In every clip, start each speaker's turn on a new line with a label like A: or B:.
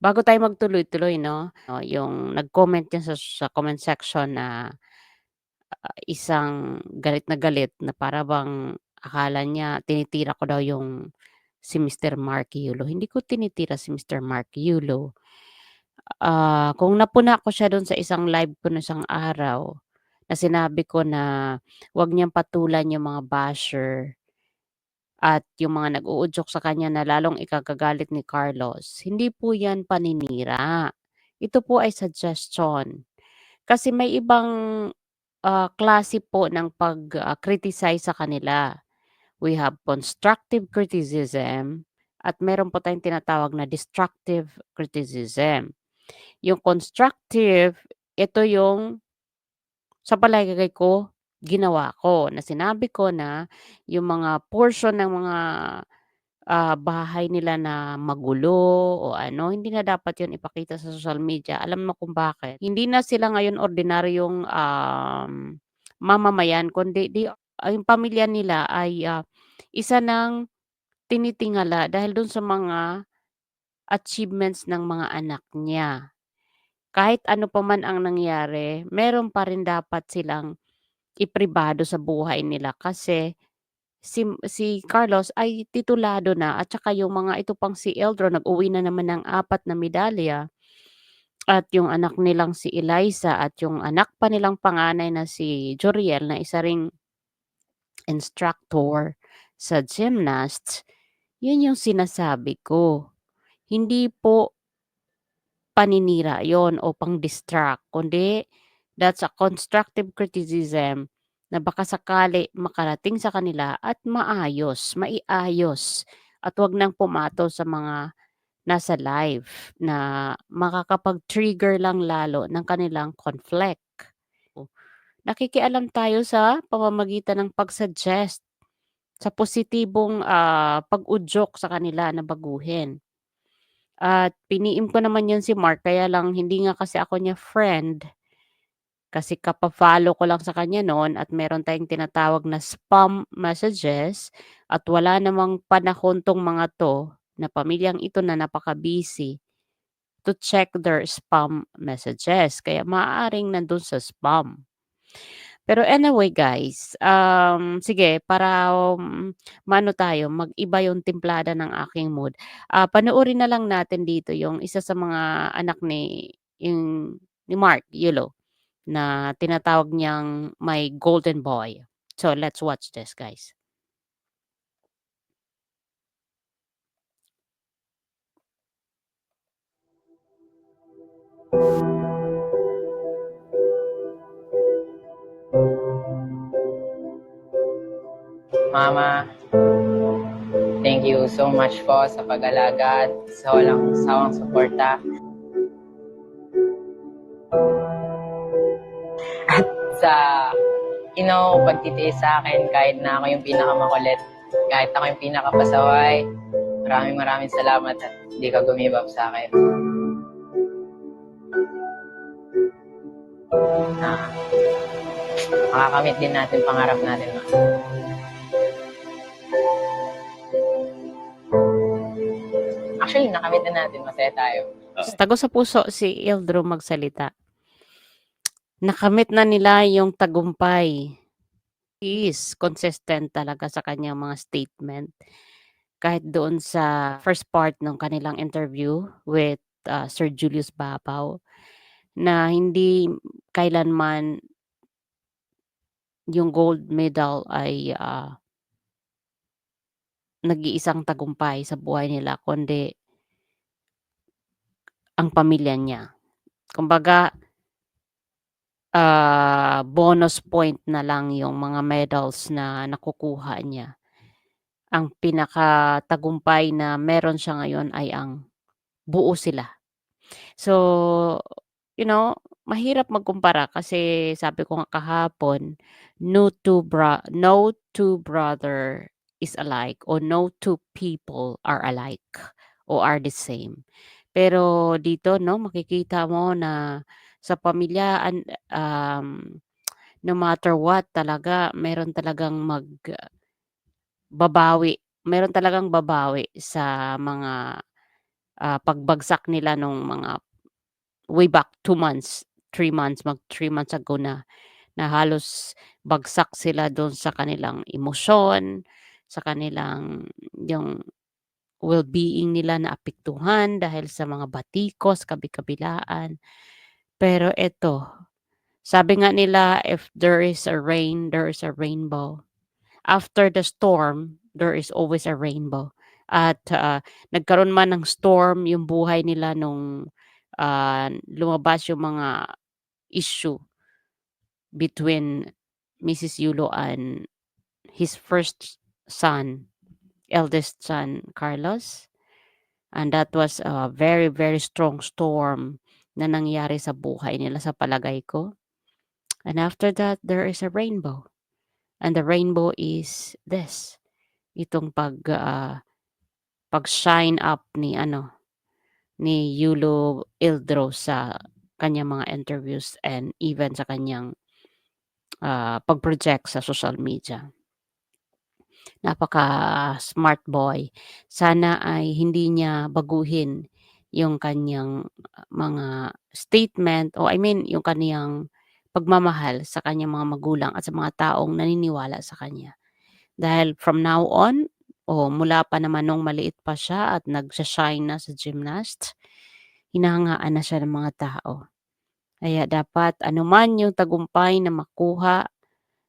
A: Bago tayo magtuloy-tuloy 'no, yung nag-comment diyan sa sa comment section na, ah, isang galit na galit na para bang akala niya tinitira ko daw yung si Mr. Mark Yulo, hindi ko tinitira si Mr. Mark Yulo. Ah, kung napuna ko siya dun sa isang live ko nung isang araw, na sinabi ko na wag niyang patulan yung mga basher at yung mga nag-uudyok sa kanya na lalong ikakagalit ni Carlos, hindi po yan paninira. Ito po ay suggestion. Kasi may ibang, ah, klase po ng pag, ah, criticize sa kanila. We have constructive criticism at meron po tayong tinatawag na destructive criticism. Yung constructive, ito yung sa palagay ko, ginawa ko na sinabi ko na yung mga portion ng mga, ah, bahay nila na magulo o ano, hindi na dapat yun ipakita sa social media. Alam mo kung bakit? Hindi na sila ngayon ordinaryong, um, mamamayan kundi di ah, yung pamilya nila ay, ah, isa ng tinitingala dahil dun sa mga achievements ng mga anak niya. Kahit ano pa man ang nangyari, meron pa rin dapat silang ipribado sa buhay nila kasi si si Carlos ay titulado na at saka yung mga ito pang si Eldron nag-uwi na naman ng 4 na medalya. At yung anak nilang si Eliza at yung anak pa nilang panganay na si Joriel na isa ring instructor sa gymnasts, yun yung sinasabi ko. Hindi po paninira yun o pang-distract kundi that's a constructive criticism na baka sakali makarating sa kanila at maayos, maiayos at wag nang pumatol sa mga nasa live na makakapag-trigger lang lalo ng kanilang conflict. Oh, nakikialam tayo sa pamamagitan ng pag-suggest sa positibong, ah, pag-udyok sa kanila na baguhin. At piniim ko naman yun si Mark kaya lang hindi nga kasi ako niya friend. Kasi kapa-follow ko lang sa kanya noon at meron tayong tinatawag na spam messages at wala namang panahon 'tong mga 'to, na pamilyang ito na napaka-busy, to check their spam messages. Kaya maaaring nandun sa spam. Pero anyway guys, um, sige para, um, maano tayo mag-iba yung timplada ng aking mood, ah, panoorin na lang natin dito yung isa sa mga anak ni yung ni Mark Yulo na tinatawag niyang my golden boy. So let's watch this guys.
B: Mama, thank you so much po sa pag-alaga at sa walang sawang suporta. Sa, you know, pagtitiis sa akin kahit na ako yung pinakamakulit, kahit ako yung pinakapasaway. Maraming maraming salamat at hindi ka gumibap sa akin. Na makakamit din natin pangarap natin, ma. Actually, nakamit na natin. Masaya tayo.
A: Tago sa puso si Eldro magsalita. Nakamit na nila yung tagumpay. He is consistent talaga sa kanyang mga statement. Kahit doon sa first part ng kanilang interview with, ah, Sir Julius Babaw, na hindi kailanman yung gold medal ay, ah nag-iisang tagumpay sa buhay nila kundi ang pamilya niya. Kumbaga ah, bonus point na lang yung mga medals na nakukuha niya. Ang pinakatagumpay na meron siya ngayon ay ang buo sila. So, you know, mahirap magkumpara kasi sabi ko nga kahapon, no two bro no two brother is alike o no two people are alike o are the same. Pero dito 'no, makikita mo na sa pamilya an um, no matter what talaga meron talagang mag babawi. Meron talagang babawi sa mga, ah, pagbagsak nila nung mga way back 2 months, 3 months, mag 3 months ago na, na halos bagsak sila dun sa kanilang emosyon, sa kanilang yung well-being nila naapektuhan dahil sa mga batikos, kabi-kabilaan. Pero eto, sabi nga nila, "If there is a rain, there is a rainbow. After the storm, there is always a rainbow." At, ah, nagkaroon man ng storm yung buhay nila nung, ah, lumabas yung mga issue between Mrs. Yulo and his first son, eldest son, Carlos. And that was a very, very strong storm na nangyari sa buhay nila sa palagay ko. And after that, there is a rainbow. And the rainbow is this, itong pag, ah, pag-shine up ni ano, ni Yulo Ildro sa kanyang mga interviews and even sa kanyang, ah, pag-project sa social media. Napaka-smart boy. Sana ay hindi niya baguhin yung kanyang mga statement o I mean yung kaniyang pagmamahal sa kanyang mga magulang at sa mga taong naniniwala sa kanya. Dahil from now on, o mula pa naman nung maliit pa siya at nagsha-shine na sa gymnast, hinahangaan na siya ng mga tao. Kaya dapat anuman yung tagumpay na makuha,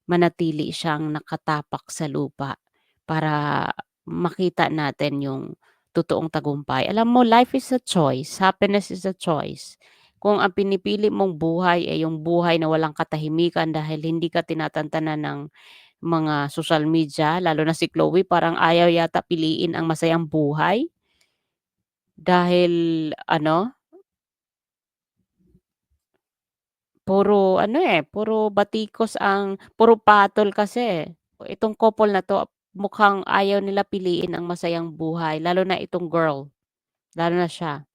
A: manatili siyang nakatapak sa lupa para makita natin yung totoong tagumpay. Alam mo life is a choice, happiness is a choice. Kung ang pinipili mong buhay ay yung buhay na walang katahimikan dahil hindi ka tinatantanan ng mga social media, lalo na si Chloe parang ayaw yata piliin ang masayang buhay. Dahil ano puro ano, eh, puro batikos ang puro patol kasi. Itong couple na 'to mukhang ayaw nila piliin ang masayang buhay lalo na itong girl, lalo na siya.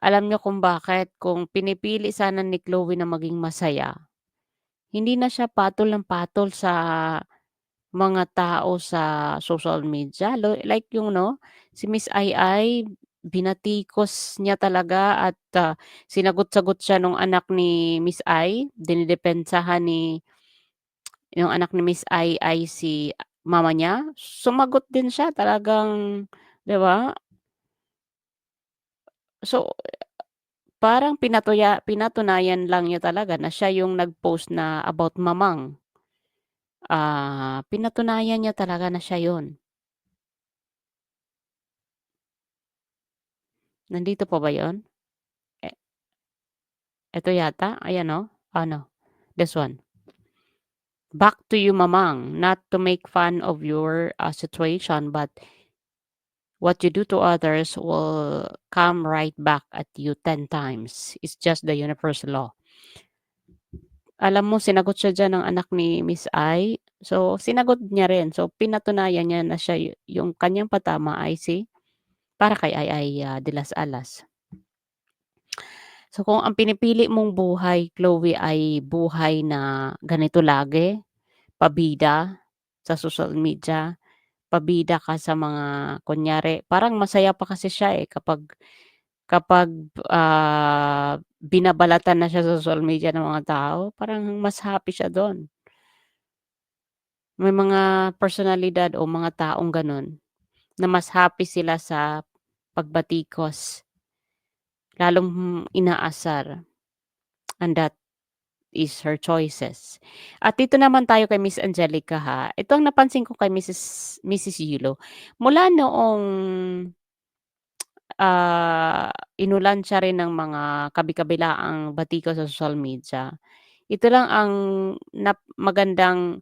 A: Alam niyo kung bakit? Kung pinipili sana ni Chloe na maging masaya, hindi na siya patol ng patol sa mga tao sa social media. Like yung 'no, si Miss Ai binatikos niya talaga at, ah, sinagot-sagot siya nung anak ni Miss Ai, dinidepensahan ni yung anak ni Miss Ai Ai si mama niya, sumagot din siya talagang 'di ba? So, parang pinatuya pinatunayan lang niya talaga na siya yung nag-post na about mamang. Ah, pinatunayan niya talaga na siya yun. Nandito pa ba yun? E eto yata, ayan oh, ano, this one. Back to you mamang, not to make fun of your, ah, situation but what you do to others will come right back at you 10 times. It's just the universal law. Alam mo sinagot siya diyan ng anak ni Miss Ai, so sinagot niya rin. So pinatunayan niya na siya yu yung kanyang patama ay si para kay Ai Ai, ah, de las Alas. So kung ang pinipili mong buhay, Chloe, ay buhay na ganito lagi, pabida sa social media, pabida ka sa mga kunyari parang masaya pa kasi siya, eh, kapag kapag, ah, binabalatan na siya sa social media ng mga tao, parang mas happy siya dun. May mga personalidad o mga taong gano'n, na mas happy sila sa pagbatikos. Lalong inaasar. And that is her choices. At dito naman tayo kay Miss Angelica ha, ito ang napansin ko kay Mrs. Mrs. Yulo, mula noong ah, inulan siya rin ng mga kabi-kabilaang batikos sa social media, ito lang ang magandang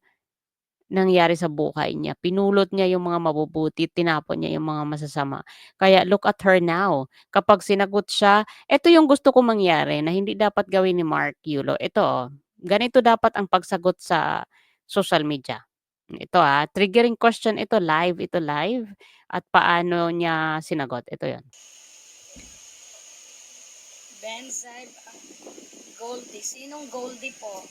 A: nangyari sa buhay niya, pinulot niya yung mga mabubuti, tinapon niya yung mga masasama. Kaya look at her now, kapag sinagot siya eto yung gusto kong mangyari na hindi dapat gawin ni Mark Yulo, ito oh, ganito dapat ang pagsagot sa social media. Ito, ah, triggering question ito, live ito, live at paano niya sinagot, ito yun.
C: Benzaib Goldie. Sinong Goldie po?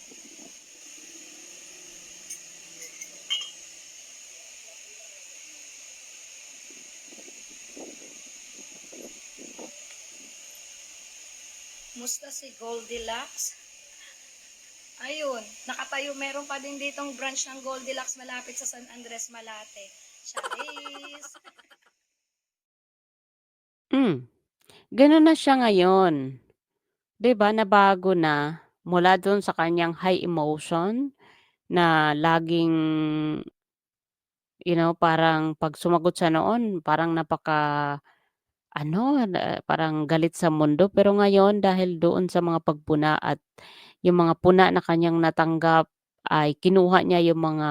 C: Musta si Goldilocks? Ayun, nakatayo. Meron pa din ditong branch ng Goldilocks malapit sa San Andres, Malate. Charis!
A: Hmm, gano'n na siya ngayon. 'Di ba, nabago na mula do'n sa kanyang high emotion na laging you know, parang 'pag sumagot siya noon parang napaka-ano, na parang galit sa mundo. Pero ngayon dahil doon sa mga pagpuna at yung mga puna na kanyang natanggap ay kinuha niya yung mga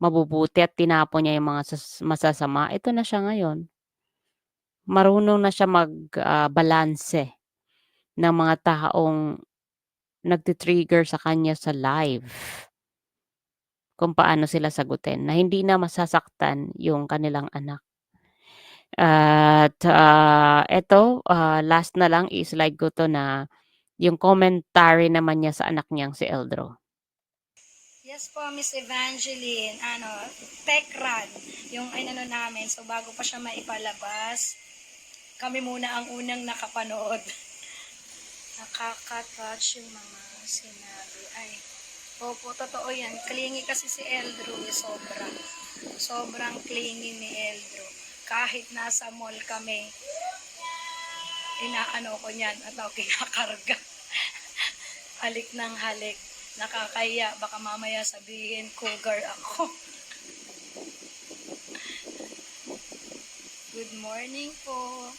A: mabubuti at tinapon niya yung mga sas masasama, ito na siya ngayon. Marunong na siya mag, ah, ng mga taong nagti-trigger sa kanya sa live. Kung paano sila sagutin na hindi na masasaktan yung kanilang anak. At, ah, eto, ah, last na lang i-slide ko 'to na yung commentary naman niya sa anak niyang si Eldro.
C: Yes po, Miss Evangeline. Ano, tech run. Yung inano namin. So, bago pa siya maipalabas, kami muna ang unang nakapanood. Nakaka-touch yung mga sinabi. Ay, opo, totoo yan. Clingy kasi si Eldro, eh, sobra. Sobrang clingy ni Eldro. Kahit nasa mall kami, inaano ko niyan at ako kinakarga. halik ng halik. Nakakaya, baka mamaya sabihin, cougar ako. Good morning po.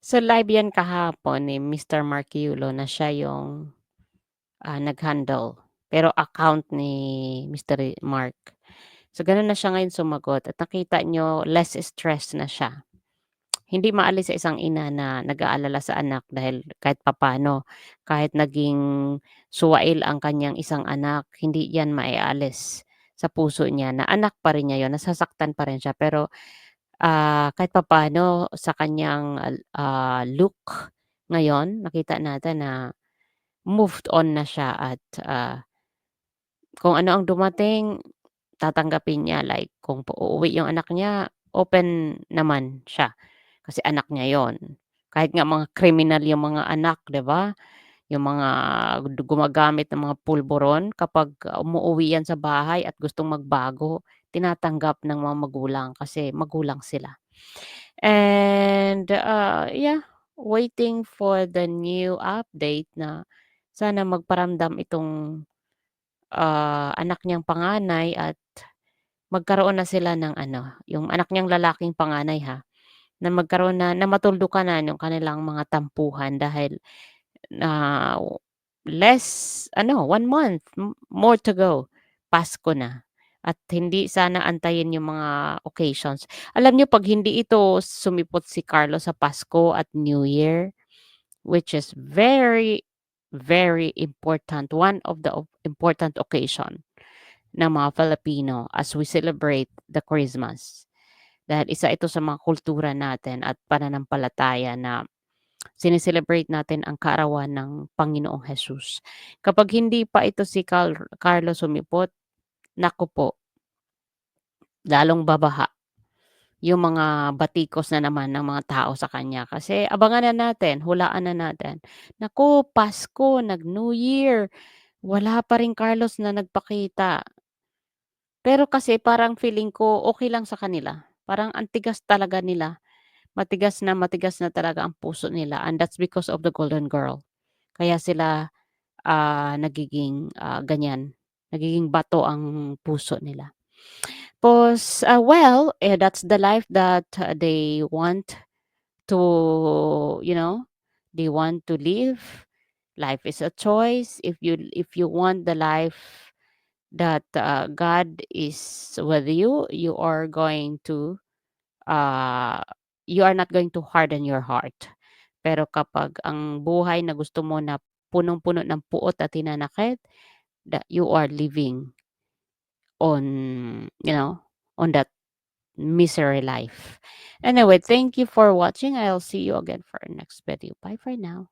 A: So, live yan kahapon ni Mr. Marquiulo na siya yung, ah, nag-handle. Pero account ni Mr. Mark. So, gano'n na siya ngayon sumagot at nakita niyo less stress na siya. Hindi maalis sa isang ina na nag-aalala sa anak dahil kahit papaano, kahit naging suwail ang kanyang isang anak, hindi yan maialis sa puso niya na anak pa rin niya yun, nasasaktan pa rin siya. Pero, ah, kahit papaano sa kanyang, ah, look ngayon, nakita natin na moved on na siya at, ah, kung ano ang dumating, tatanggapin niya. Like kung uuwi yung anak niya, open naman siya. Kasi anak niya yon. Kahit nga mga kriminal yung mga anak, 'di ba? Yung mga gumagamit ng mga pulburon kapag umuuwi yan sa bahay at gustong magbago, tinatanggap ng mga magulang kasi magulang sila. And, ah, yeah, waiting for the new update na sana magparamdam itong, ah, anak niyang panganay at magkaroon na sila ng ano, yung anak niyang lalaking panganay ha, na magkaroon na na matuldukan yung kanilang mga tampuhan dahil, ah, less ano, 1 month more to go, Pasko na. At hindi sana antayin yung mga occasions. Alam niyo 'pag hindi ito sumipot si Carlo sa Pasko at New Year, which is very, very important, one of the important occasion ng mga Filipino as we celebrate the Christmas. Dahil isa ito sa mga kultura natin at pananampalataya na sine-celebrate natin ang kaarawan ng Panginoong Hesus. Kapag hindi pa ito si Car Carlo sumipot, naku po lalong babaha yung mga batikos na naman ng mga tao sa kanya. Kasi abangan na natin, hulaan na natin. Naku, Pasko, nag-New Year, wala pa rin Carlos na nagpakita. Pero kasi parang feeling ko okey lang sa kanila. Parang ang tigas talaga nila. Matigas na matigas na talaga ang puso nila and that's because of the Golden Girl. Kaya sila, ah, nagiging, ah, ganyan, nagiging bato ang puso nila. Tapos, ah, well, eh, that's the life that they want to, you know, they want to live. Life is a choice. If you if you want the life that, ah, God is with you, you are going to, ah, you are not going to harden your heart. Pero kapag ang buhay na gusto mo na punong-puno ng puot at hinanakit, that you are living on, you know, on that misery life. Anyway, thank you for watching. I'll see you again for our next video. Bye for now.